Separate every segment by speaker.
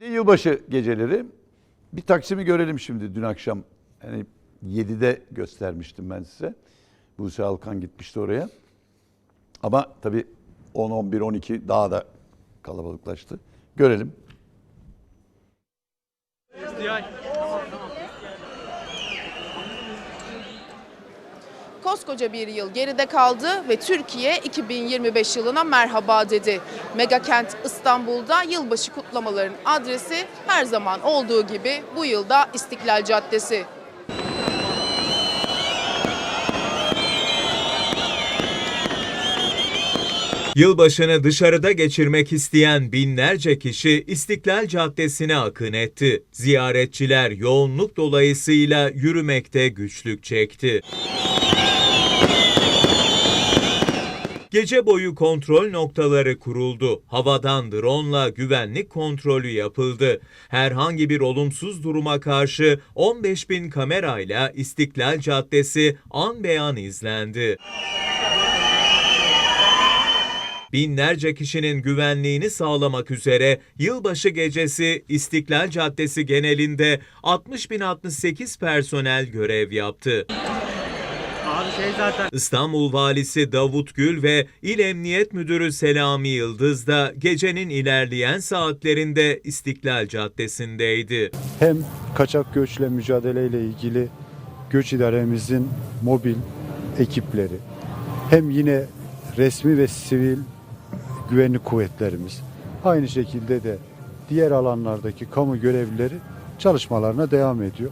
Speaker 1: Yılbaşı geceleri bir Taksim'i görelim şimdi dün akşam. Yani 7'de göstermiştim ben size. Buse Alkan gitmişti oraya. Ama tabii 10, 11, 12 daha da kalabalıklaştı. Görelim.
Speaker 2: Koskoca bir yıl geride kaldı ve Türkiye 2025 yılına merhaba dedi. Megakent İstanbul'da yılbaşı kutlamaların adresi her zaman olduğu gibi bu yılda İstiklal Caddesi.
Speaker 3: Yılbaşını dışarıda geçirmek isteyen binlerce kişi İstiklal Caddesi'ne akın etti. Ziyaretçiler yoğunluk dolayısıyla yürümekte güçlük çekti. Gece boyu kontrol noktaları kuruldu. Havadan drone'la güvenlik kontrolü yapıldı. Herhangi bir olumsuz duruma karşı 15 bin kamerayla İstiklal Caddesi an beyan izlendi. Binlerce kişinin güvenliğini sağlamak üzere yılbaşı gecesi İstiklal Caddesi genelinde 60.068 personel görev yaptı.
Speaker 4: Abi şey zaten
Speaker 3: İstanbul Valisi Davut Gül ve İl Emniyet Müdürü Selami Yıldız da gecenin ilerleyen saatlerinde İstiklal Caddesi'ndeydi.
Speaker 5: hem kaçak göçle mücadeleyle ilgili göç idaremizin mobil ekipleri hem yine resmi ve sivil güvenlik kuvvetlerimiz aynı şekilde de diğer alanlardaki kamu görevlileri çalışmalarına devam ediyor.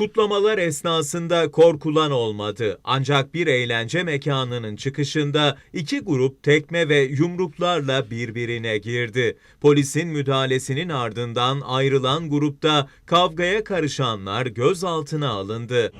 Speaker 3: Kutlamalar esnasında korkulan olmadı. Ancak bir eğlence mekanının çıkışında iki grup tekme ve yumruklarla birbirine girdi. Polisin müdahalesinin ardından ayrılan grupta kavgaya karışanlar gözaltına alındı.